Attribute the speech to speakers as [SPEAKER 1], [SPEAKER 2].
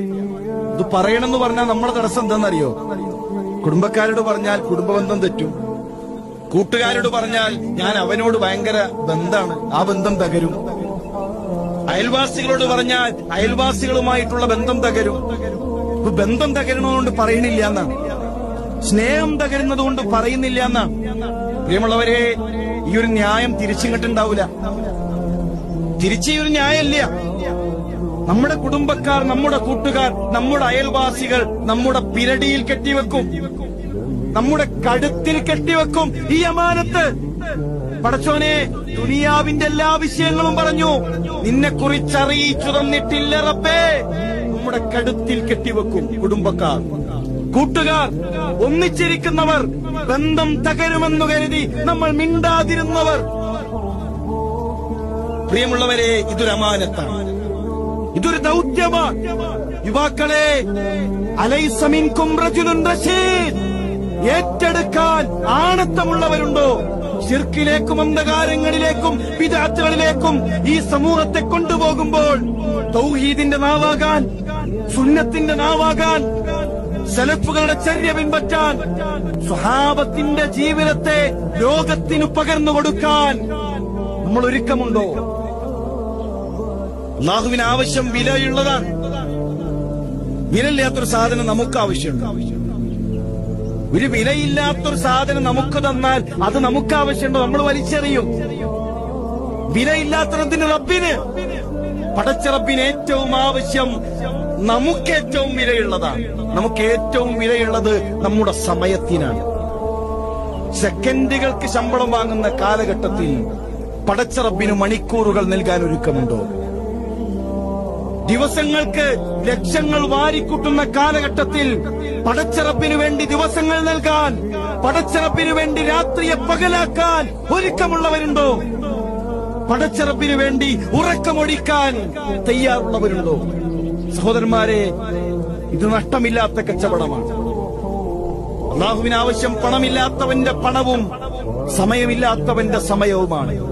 [SPEAKER 1] ഇത് പറയണമെന്ന് പറഞ്ഞാൽ നമ്മുടെ തടസ്സം എന്താണെന്നറിയോ? കുടുംബക്കാരോട് പറഞ്ഞാൽ കുടുംബബന്ധം തെറ്റും. കൂട്ടുകാരോട് പറഞ്ഞാൽ ഞാൻ അവനോട് ഭയങ്കര ബന്ധമാണ് ആ ബന്ധം തകരും. അയൽവാസികളോട് പറഞ്ഞാൽ അയൽവാസികളുമായിട്ടുള്ള ബന്ധം തകരും. ബന്ധം തകരുന്നതുകൊണ്ട് പറയണില്ല എന്നാണ്. സ്നേഹം തകരുന്നത് കൊണ്ട് പറയുന്നില്ല എന്നാണ്. പ്രിയമുള്ളവരെ ഈ ഒരു ന്യായം തിരിച്ചിങ്ങട്ടുണ്ടാവൂല. തിരിച്ച് ഈ ഒരു ന്യായമില്ല നമ്മുടെ കുടുംബക്കാർ നമ്മുടെ കൂട്ടുകാർ നമ്മുടെ അയൽവാസികൾ നമ്മുടെ പിരടിയിൽ കെട്ടിവെക്കും. നമ്മുടെ കഴുത്തിൽ കെട്ടിവെക്കും. ഈ അമാനത്ത്. പടച്ചോനെ ദുനിയാവിന്റെ എല്ലാ വിഷയങ്ങളും പറഞ്ഞു. നിന്നെ കുറിച്ചറിയിച്ചു തന്നിട്ടില്ല റബ്ബേ. നമ്മുടെ കഴുത്തിൽ കെട്ടിവെക്കും കുടുംബക്കാർ. കൂട്ടുകാർ ഒന്നിച്ചിരിക്കുന്നവർ ബന്ധം തകരുമെന്നു കരുതി നമ്മൾ മിണ്ടാതിരുന്നവർ. പ്രിയമുള്ളവരെ ഇതൊരു അമാനത്താണ്. ഇതൊരു ദൗത്യമാണ് യുവാക്കളെ അലൈസമിൻകും റഷീദ് ഏറ്റെടുക്കാൻ ആണത്തമുള്ളവരുണ്ടോ? ശിർക്കിലേക്കും അന്ധകാരങ്ങളിലേക്കും വിദാത്തുകളിലേക്കും ഈ സമൂഹത്തെ കൊണ്ടുപോകുമ്പോൾ തൗഹീദിന്റെ നാവാകാൻ സുന്നത്തിന്റെ നാവാകാൻ സെലഫുകളുടെ ചര്യ പിൻപറ്റാൻ സ്വഹാബത്തിന്റെ ജീവിതത്തെ ലോകത്തിനു പകർന്നു കൊടുക്കാൻ നമ്മൾ ഒരുക്കമുണ്ടോ അള്ളാഹുവിന് ആവശ്യം വിലയുള്ളതാണ്. വിലയില്ലാത്തൊരു സാധനം നമുക്ക് ആവശ്യമുണ്ട്. ഒരു വിലയില്ലാത്തൊരു സാധനം നമുക്ക് തന്നാൽ അത് നമുക്ക് ആവശ്യമുണ്ടോ. നമ്മൾ വലിച്ചെറിയും. വിലയില്ലാത്തതിന് റബ്ബിന്. പടച്ച റബ്ബിന് ഏറ്റവും ആവശ്യം നമുക്ക് ഏറ്റവും വിലയുള്ളതാണ്. നമുക്ക് ഏറ്റവും വിലയുള്ളത് നമ്മുടെ സമയത്തിനാണ്. സെക്കൻഡുകൾക്ക് ശമ്പളം വാങ്ങുന്ന കാലഘട്ടത്തിൽ പടച്ച റബ്ബിന് മണിക്കൂറുകൾ നൽകാൻ ഒരുക്കമുണ്ടോ? ദിവസങ്ങൾക്ക് ലക്ഷങ്ങൾ വാരിക്കൂട്ടുന്ന കാലഘട്ടത്തിൽ പടച്ചിറപ്പിനു വേണ്ടി ദിവസങ്ങൾ നൽകാൻ പടച്ചിറപ്പിനു വേണ്ടി രാത്രിയെ പകലാക്കാൻ ഒരുക്കമുള്ളവരുണ്ടോ? പടച്ചിറപ്പിനു വേണ്ടി ഉറക്കമൊടിക്കാൻ തയ്യാറുള്ളവരുണ്ടോ? സഹോദരന്മാരെ ഇത് നഷ്ടമില്ലാത്ത കച്ചവടമാണ്. അള്ളാഹുവിന് ആവശ്യം പണമില്ലാത്തവന്റെ പണവും സമയമില്ലാത്തവന്റെ സമയവുമാണ്.